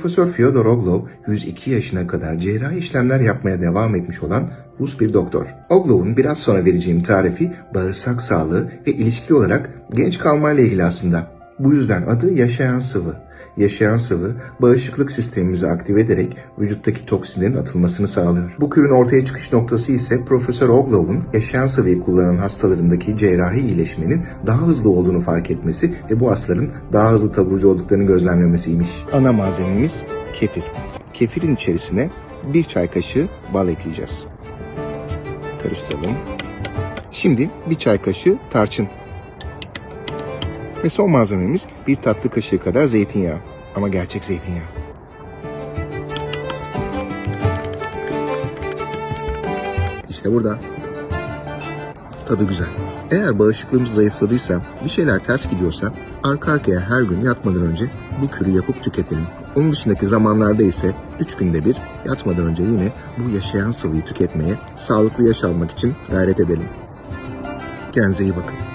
Profesör Fyodor Oglov 102 yaşına kadar cerrahi işlemler yapmaya devam etmiş olan Rus bir doktor. Oglov'un biraz sonra vereceğim tarifi bağırsak sağlığı ve ilişkili olarak genç kalmayla ilgili aslında. Bu yüzden adı yaşayan sıvı. Yaşayan sıvı bağışıklık sistemimizi aktive ederek vücuttaki toksinlerin atılmasını sağlıyor. Bu kürün ortaya çıkış noktası ise Profesör Oglov'un yaşayan sıvıyı kullanan hastalarındaki cerrahi iyileşmenin daha hızlı olduğunu fark etmesi ve bu hastaların daha hızlı taburcu olduklarını gözlemlemesiymiş. Ana malzememiz kefir. Kefirin içerisine bir çay kaşığı bal ekleyeceğiz. Karıştıralım. Şimdi bir çay kaşığı tarçın. Ve son malzememiz bir tatlı kaşığı kadar zeytinyağı. Ama gerçek zeytinyağı. İşte burada. Tadı güzel. Eğer bağışıklığımız zayıfladıysa, bir şeyler ters gidiyorsa arka arkaya her gün yatmadan önce bu kürü yapıp tüketelim. Onun dışındaki zamanlarda ise 3 günde bir yatmadan önce yine bu yaşayan sıvıyı tüketmeye, sağlıklı yaş almak için gayret edelim. Kendinize iyi bakın.